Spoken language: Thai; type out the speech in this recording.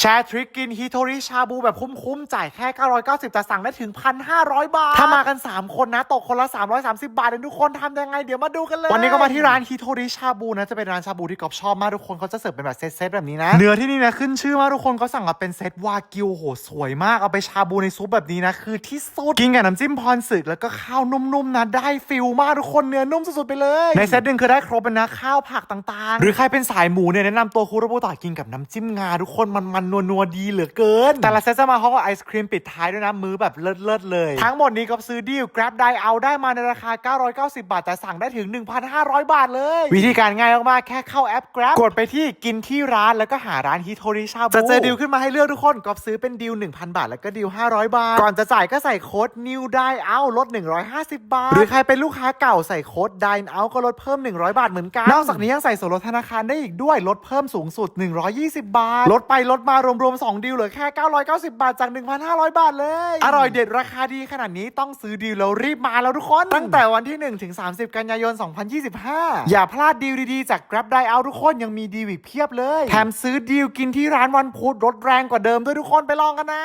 แชร์ทริคกินฮิโทริชาบูแบบคุ้มๆ จ่ายแค่ 990 แต่สั่งได้ถึง 1,500 บาท ถ้ามากัน 3 คนนะ ตกคนละ 330 บาทเลยทุกคนทำยังไง เดี๋ยวมาดูกันเลย วันนี้ก็มาที่ร้านฮิโทริชาบูนะ จะเป็นร้านชาบูที่กอบชอบมาก ทุกคนเขาจะเสิร์ฟเป็นแบบเซตๆ แบบนี้นะ เนื้อที่นี่นะ ขึ้นชื่อมากทุกคนเขาสั่งมาเป็นเซตวากิวโหสวยมาก เอาไปชาบูในซุปแบบนี้นะ คือที่สุด กินกับน้ำจิ้มพรสึกแล้วก็ข้าวนุ่มๆนะ ได้ฟิลมากทุกคน เนื้อนุ่มสุดๆ ไปเลย ในเซตหนึ่งคือได้ครบเป็นนะข้าวผักต่างๆ หรือใครเป็นสายหมูเนี่ยแนะนำตัวคูโรบุตะกินกับน้ำจิ้มงาทุกคนมันมันนัวนัวๆดีเหลือเกิน แต่ละเซตจะมาพร้อมกับไอศครีมปิดท้ายด้วยนะ มื้อแบบเลิศๆเลย ทั้งหมดนี้ก็ซื้อดีล Grab ได้เอาได้มาในราคา 990 บาท แต่สั่งได้ถึง 1,500 บาทเลย วิธีการง่ายมากๆแค่เข้าแอป Grab กดไปที่กินที่ร้านแล้วก็หาร้านฮิโทริชาบูจะเจอดีลขึ้นมาให้เลือกทุกคนก็ซื้อเป็นดีล1,000 บาท แล้วก็ดีล500 บาท ก่อนจะจ่ายก็ใส่โค้ด new dine out ลด 150 บาท หรือใครเป็นลูกค้าเก่าใส่โค้ด dine out ก็ลดเพิ่ม 100 บาทเหมือนกันนอกจากนี้ยังใส่ส่วนลดธนาคารได้อีกด้วยลดเพิ่มสูงสุด 120 บาทลดไปลดมารวมๆ2ดีลเหลือแค่ 990 บาทจาก 1,500 บาทเลย อร่อยเด็ดราคาดีขนาดนี้ต้องซื้อดีลแล้วรีบมาแล้วทุกคน ตั้งแต่วันที่ 1 ถึง 30 กันยายน 2025 อย่าพลาดดีลดีๆ จาก Grab ได้เอาทุกคนยังมีดีลอีกเพียบเลย แถมซื้อดีลกินที่ร้านวันพุธลดแรงกว่าเดิมด้วยทุกคนไปลองกันนะ